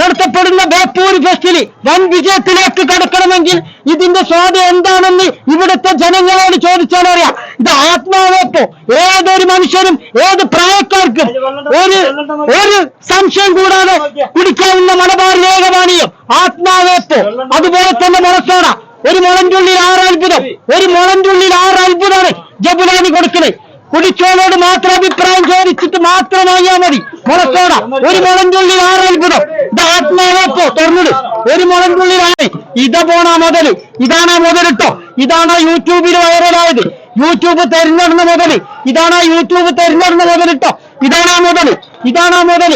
നടത്തപ്പെടുന്ന ബേപ്പൂർ ഫെസ്റ്റിൽ വൻ വിജയത്തിലേക്ക് കടക്കണമെങ്കിൽ ഇതിന്റെ സ്വാദ് എന്താണെന്ന് ഇവിടുത്തെ ജനങ്ങളോട് ചോദിച്ചാൽ അറിയാം. ഇത് ആത്മാവോപ്പോ. ഏതൊരു മനുഷ്യനും ഏത് പ്രായക്കാർക്കും ഒരു ഒരു സംശയം കൂടാതെ കുടിക്കാവുന്ന മലബാർ ലേഖപാനീയം ആത്മാവേപ്പോ. അതുപോലെ തന്നെ മനസ്സോട ഒരു മുളഞ്ചുള്ളിൽ ആറ് അത്ഭുതം. ഒരു മുളഞ്ചുള്ളിൽ ആറ് അത്ഭുതമാണ് ജബുലാനി കൊടുക്കുന്നത്. കുടിച്ചോളോട് മാത്രം ചോദിച്ചിട്ട് മാത്രം വാങ്ങിയാൽ മതി. മുളത്തോട ഒരു മുളഞ്ചുള്ളിൽ ആറ് അത്ഭുതം ആത്മാവപ്പോ തുറന്നത് ഒരു ആറ് ഇതാ പോണ മുതൽ ഇതാണ് മുതലിട്ടോ ഇതാണ് യൂട്യൂബിൽ വൈറലായത്. യൂട്യൂബ് തെരഞ്ഞെടുന്ന മുതൽ ഇതാണ് യൂട്യൂബ് തെരഞ്ഞെടുന്ന മുതലിട്ടോ ഇതാണ് ആ മുതൽ ഇതാണ് ആ മുതൽ.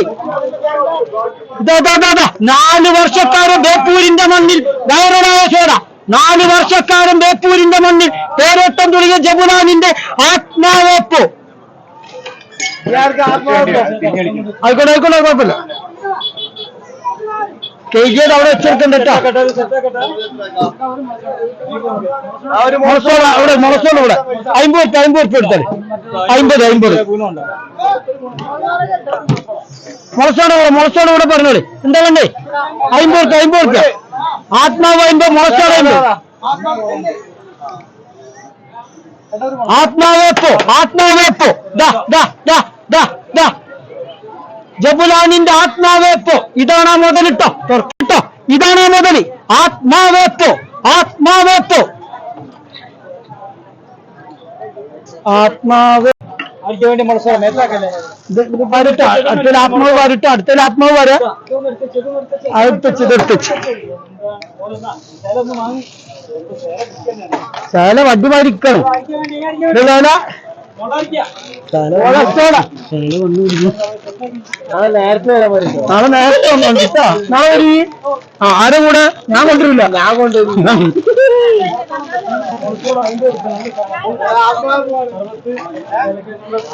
നാല് വർഷക്കാരൻ ബേപ്പൂരിന്റെ മണ്ണിൽ വൈറലായ ചേട നാല് വർഷക്കാരൻ ബേപ്പൂരിന്റെ മണ്ണിൽ പേരോട്ടം തുടങ്ങിയ ജമുനാനിന്റെ ആത്മാവേപ്പോ ആയിക്കോട്ടെ ആയിക്കോട്ടെ കുഴപ്പമില്ല. കേജിയത് അവിടെ വെച്ചെടുക്കണ്ട മുളസോള അവിടെ മുളസോള ഇവിടെ. അമ്പത് ഉറുപ്പ് അമ്പത് ഉറുപ്പ് എടുത്താൽ അമ്പത് അമ്പത്. മുളസോട് ഇവിടെ മുളസോട് ഇവിടെ പറഞ്ഞോളി. എന്താ വേണ്ടേ അമ്പത് ഉറുപ്പ് അമ്പത് ഉറുപ്പ് ആത്മാവ് അമ്പത് മുളസോട് അമ്പത് ആത്മാവേപ്പോ ആത്മാവേപ്പോ ദാ ദാ ദാ. ജബുലാനിന്റെ ആത്മാവേപ്പോ. ഇതാണ് ആ മുതലിട്ടോ തുറക്കിട്ടോ ഇതാണ് ആ മുതൽ. ആത്മാവേപ്പോ. ആത്മാവേപ്പോ. ആത്മാവ് വരട്ടോ അടുത്തൊരു ആത്മാവ് വരട്ടെ അടുത്തൊരു ആത്മാവ് വരാ അടുത്തച്ച് ഇതെടുത്തച്ച് ചേല വണ്ടി മാറിക്കണം ചേല ചേല വന്നു നേരത്തെ വരാൻ പറ്റും നാളെ നേരത്തെ വന്നോ കേട്ടോ നാളെ ഒരു ആ ആരെ കൂടെ? ഞാൻ കൊണ്ടുവരില്ല. ഞാൻ കൊണ്ടുവരും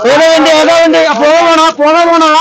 ഏതാ വേണ്ടി? ഏതാ വേണ്ടി? പോകാൻ പോണോ പോകാൻ പോണോ